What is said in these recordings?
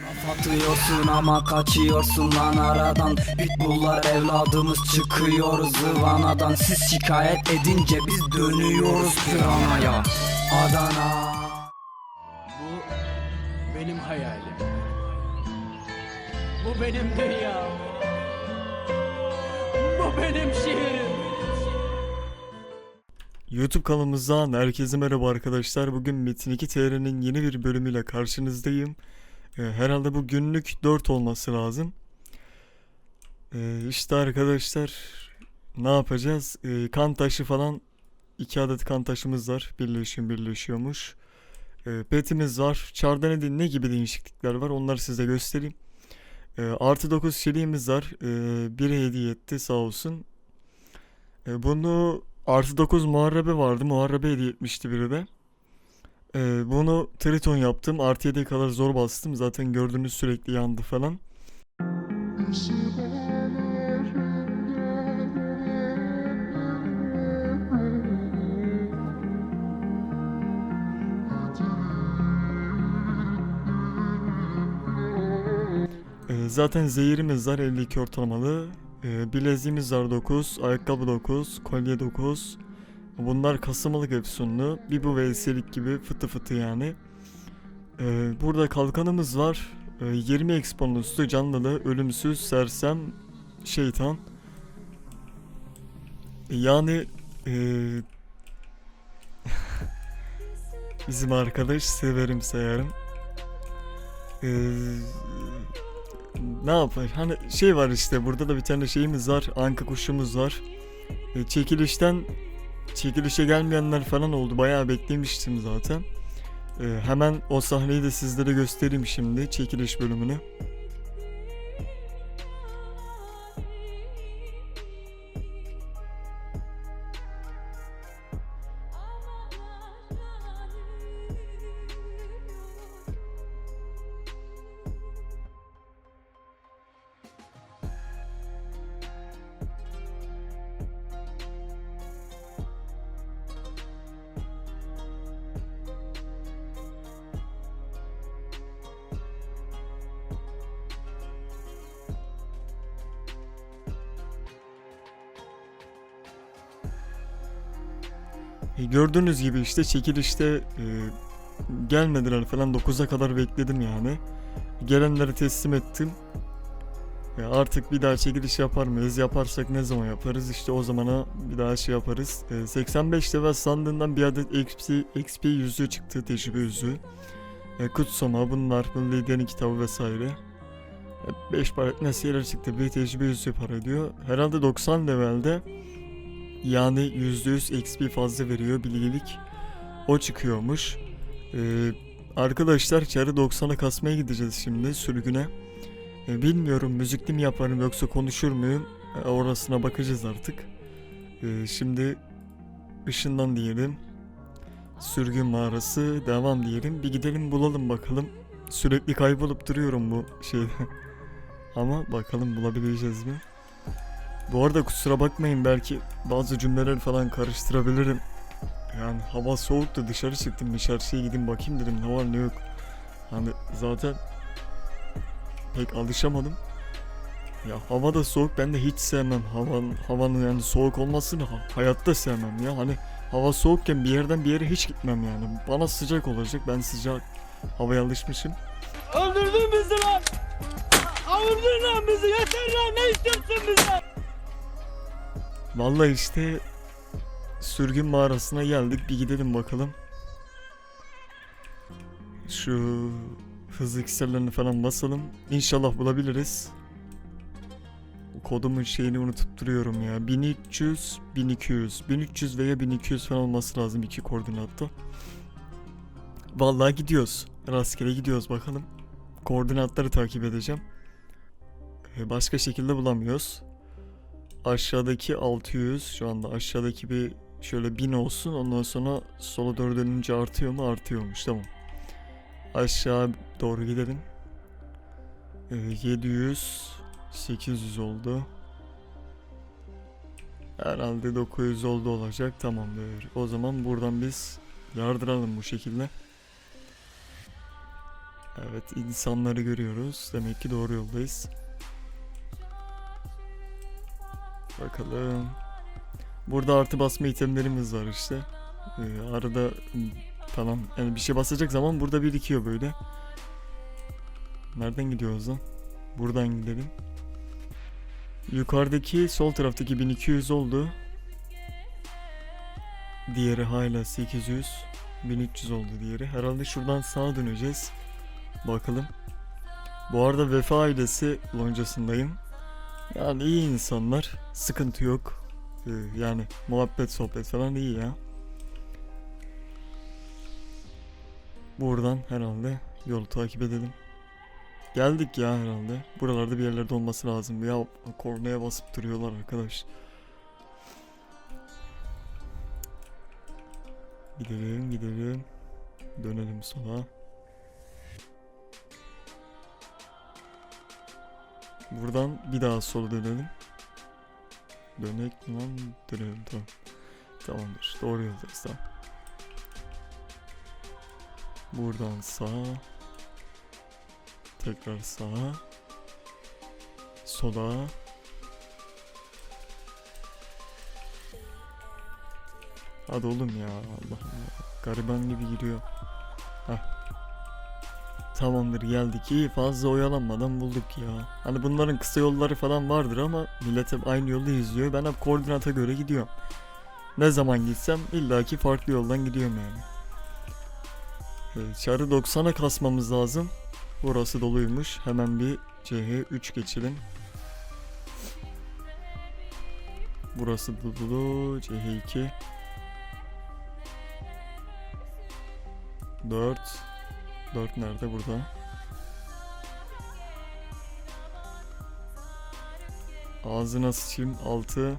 Laf atıyorsun ama kaçıyorsun lan aradan Pitbulllar evladımız çıkıyoruz zıvanadan Siz şikayet edince biz dönüyoruz piranaya Adana Bu benim hayalim. Bu benim dünyam. Bu benim şehrim. YouTube kanalımızdan herkese merhaba arkadaşlar. Bugün Metin 2 TR'nin yeni bir bölümüyle karşınızdayım. Ee, herhalde bu günlük 4 olması lazım. Ee, işte arkadaşlar ne yapacağız? Ee, kan taşı falan 2 adet kan taşımız var. Birleşiyor birleşiyormuş. Petimiz var. Çarda ne, gibi değişiklikler var onları size göstereyim. Artı 9 çeliğimiz var. Ee, biri hediye etti sağ olsun. Bunu Artı 9 muharebe vardı. Muharebe hediye etmişti biri de. Ee, bunu Triton yaptım. Artı 7'ye kadar zor bastım. Zaten gördüğünüz sürekli yandı falan. Ee, zaten zehirimiz var 52 ortalamalı. Ee, bileziğimiz var 9, ayakkabı 9, kolye 9. Bunlar kasamalık efsunlu. Bir bu vesilik gibi fıtı fıtı yani. Ee, burada kalkanımız var. Ee, 20 exponun üstü canlılı, ölümsüz, sersem, şeytan. Yani ee, bizim arkadaş severim sayarım. Ee, ne yapar? Hani şey var işte burada da bir tane şeyimiz var. Anka kuşumuz var. E, çekilişten çekilişe gelmeyenler falan oldu. Bayağı beklemiştim zaten. E, hemen o sahneyi de sizlere göstereyim şimdi. Çekiliş bölümünü. E, gördüğünüz gibi işte çekilişte e, gelmediler falan 9'a kadar bekledim yani. Gelenleri teslim ettim. E, artık bir daha çekiliş yapar mıyız? Yaparsak ne zaman yaparız? İşte o zamana bir daha şey yaparız. E, 85 level sandığından bir adet XP, XP yüzüğü çıktı. Tecrübe yüzüğü. E, kutsama bunlar. Bu liderin kitabı vesaire. 5 para nasiyeler çıktı. Bir tecrübe yüzüğü para ediyor. Herhalde 90 levelde yani %100 XP fazla veriyor bilgilik. O çıkıyormuş. Ee, arkadaşlar çarı 90'a kasmaya gideceğiz şimdi sürgüne. Ee, bilmiyorum müzikli mi yaparım yoksa konuşur muyum? Ee, orasına bakacağız artık. Ee, şimdi ışından diyelim. Sürgün mağarası devam diyelim. Bir gidelim bulalım bakalım. Sürekli kaybolup duruyorum bu şeyde. Ama bakalım bulabileceğiz mi? Bu arada kusura bakmayın belki bazı cümleler falan karıştırabilirim. Yani hava soğuktu dışarı çıktım bir gideyim bakayım dedim ne var ne yok. Hani zaten pek alışamadım. Ya hava da soğuk ben de hiç sevmem havanın, havanın yani soğuk olmasını ha- hayatta sevmem ya. Hani hava soğukken bir yerden bir yere hiç gitmem yani. Bana sıcak olacak ben sıcak havaya alışmışım. Öldürdün bizi lan. Avurdun lan bizi. Yeter lan. Ne istiyorsun bizden? Vallahi işte sürgün mağarasına geldik. Bir gidelim bakalım. Şu hız iksirlerini falan basalım. İnşallah bulabiliriz. Kodumun şeyini unutup duruyorum ya. 1300, 1200. 1300 veya 1200 falan olması lazım iki koordinatta. Vallahi gidiyoruz. Rastgele gidiyoruz bakalım. Koordinatları takip edeceğim. Ee, Başka şekilde bulamıyoruz. Aşağıdaki 600 şu anda aşağıdaki bir şöyle 1000 olsun ondan sonra sola doğru dönünce artıyor mu artıyormuş tamam. Aşağı doğru gidelim. Ee, 700 800 oldu. Herhalde 900 oldu olacak tamamdır. O zaman buradan biz yardıralım bu şekilde. Evet insanları görüyoruz. Demek ki doğru yoldayız. Bakalım. Burada artı basma itemlerimiz var işte. Ee, arada tamam yani bir şey basacak zaman burada birikiyor böyle. Nereden gidiyoruz lan? Buradan gidelim. Yukarıdaki sol taraftaki 1200 oldu. Diğeri hala 800. 1300 oldu diğeri. Herhalde şuradan sağa döneceğiz. Bakalım. Bu arada Vefa ailesi loncasındayım. Yani iyi insanlar. Sıkıntı yok. Ee, yani muhabbet sohbet falan iyi ya. Buradan herhalde yolu takip edelim. Geldik ya herhalde. Buralarda bir yerlerde olması lazım. Ya kornaya basıp duruyorlar arkadaş. Gidelim gidelim. Dönelim sola. Buradan bir daha sola dönelim. Dönek mi lan? Dönelim tamam. Tamamdır. Doğru yoldayız tamam. Buradan sağa. Tekrar sağa. Sola. Hadi oğlum ya Allah Allah. Gariban gibi giriyor. Heh. Tamamdır geldik iyi fazla oyalanmadan bulduk ya. Hani bunların kısa yolları falan vardır ama millet hep aynı yolu izliyor. Ben hep koordinata göre gidiyorum. Ne zaman gitsem illaki farklı yoldan gidiyorum yani. Evet, çarı 90'a kasmamız lazım. Burası doluymuş. Hemen bir CH3 geçelim. Burası dolu. CH2. 4 4 nerede burada? Ağzına sıçayım 6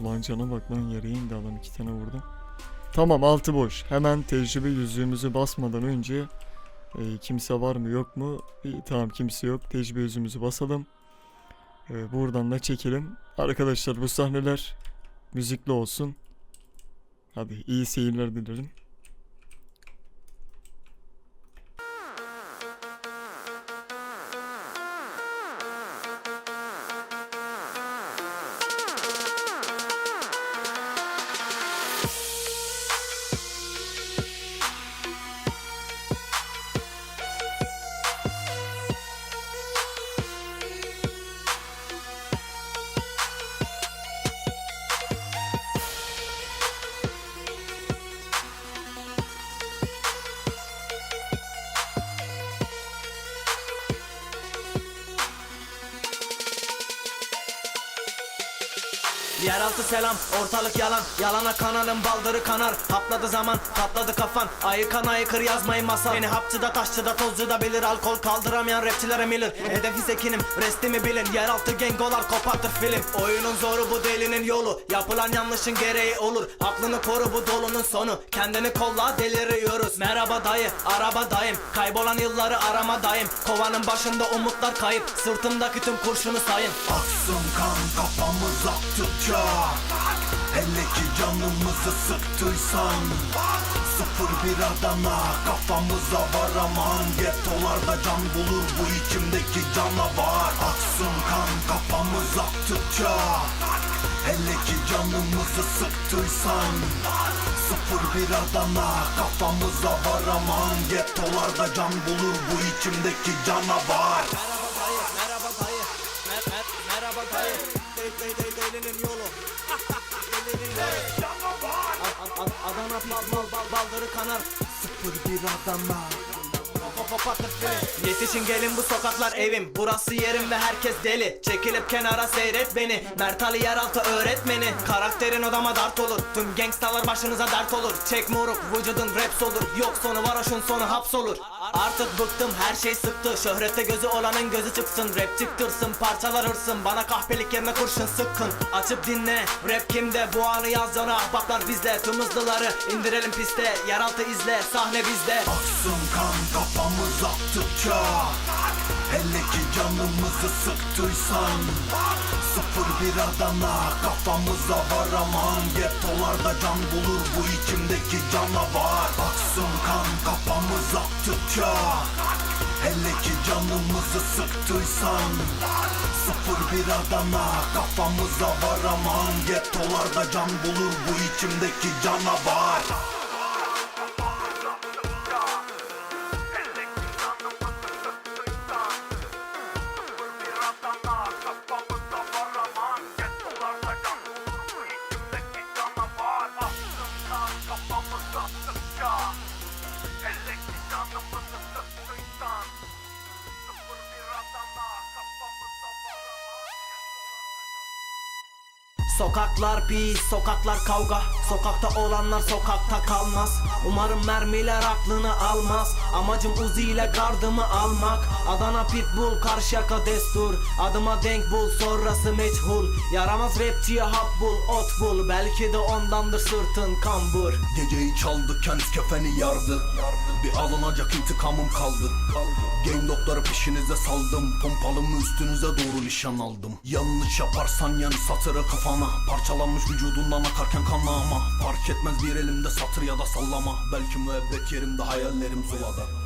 Ulan cana bak lan yere indi adam iki tane vurdu. Tamam altı boş. Hemen tecrübe yüzüğümüzü basmadan önce e, kimse var mı yok mu? İyi, tamam kimse yok. Tecrübe yüzüğümüzü basalım. E, buradan da çekelim. Arkadaşlar bu sahneler müzikli olsun. Hadi iyi seyirler dilerim. Yeah, Yeraltı selam, ortalık yalan. Yalana kanalım baldırı kanar. Hapladı zaman, patladı kafan. Ayıkan ayıkır yazmayın masal. Beni hapçıda taşçıda tozcuda bilir. Alkol kaldıramayan rapçilere milir. Hedefi sekinim, restimi bilin. Yeraltı gengolar kopartır film. Oyunun zoru bu delinin yolu. Yapılan yanlışın gereği olur. Aklını koru bu dolunun sonu. Kendini kolla deliriyoruz. Merhaba dayı, araba dayım. Kaybolan yılları aramadayım Kovanın başında umutlar kayıp. Sırtımdaki tüm kurşunu sayın. Aksın kan kafamız aktıkça Hele ki canımızı sıktıysan Sıfır bir Adana kafamıza var aman Gettolarda can bulur bu içimdeki canavar? Aksın kan kafamız aktıkça Hele ki canımızı sıktıysan Sıfır bir Adana kafamıza var aman Gettolarda can bulur bu içimdeki canavar bal bal bal baldırı kanar. Sıfır bir Adana Yetişin gelin bu sokaklar evim. Burası yerim ve herkes deli. Çekilip kenara seyret beni. Mert Ali yeraltı öğretmeni. Karakterin odama dart olur. Tüm gangstalar başınıza dert olur. Çek moruk vücudun raps olur. Yok sonu varoşun sonu hapsolur Artık bıktım her şey sıktı. Şöhrete gözü olanın gözü çıksın. Rap çıktırsın parçalar hırsın. Bana kahpelik yerine kurşun sıkkın. Açıp dinle rap kimde? Bu anı yaz yana ahbaplar bizle. Tüm hızlıları indirelim piste. Yeraltı izle sahne bizde. Aksın kan kafamız aktıkça. Hele ki canımızı sıktıysan. Sıfır bir Adana kafamıza var aman. Gettolarda can bulur bu içimdeki canavar kan kafamız aktıkça Hele ki canımızı sıktıysan. Sıfır bir Adana kafamıza var aman. Gettolarda can bulur bu içimdeki canavar Sokaklar pis, sokaklar kavga. Sokakta olanlar sokakta kalmaz. Umarım mermiler aklını almaz. Amacım Uzi ile gardımı almak. Adana Pitbull, Karşıyaka destur. Adıma denk bul, sonrası meçhul. Yaramaz rapçiye hap bul, ot bul. Belki de ondandır sırtın kambur. Geceyi çaldı kendi kefeni yardı. Bir alınacak intikamım kaldı. Game dokları peşinize saldım. Pompalımı üstünüze doğru nişan aldım. Yanlış yaparsan yan satırı kafana Parçalanmış vücudundan akarken kanlı ama Fark etmez bir elimde satır ya da sallama. Belki müebbet yerimde hayallerim zulada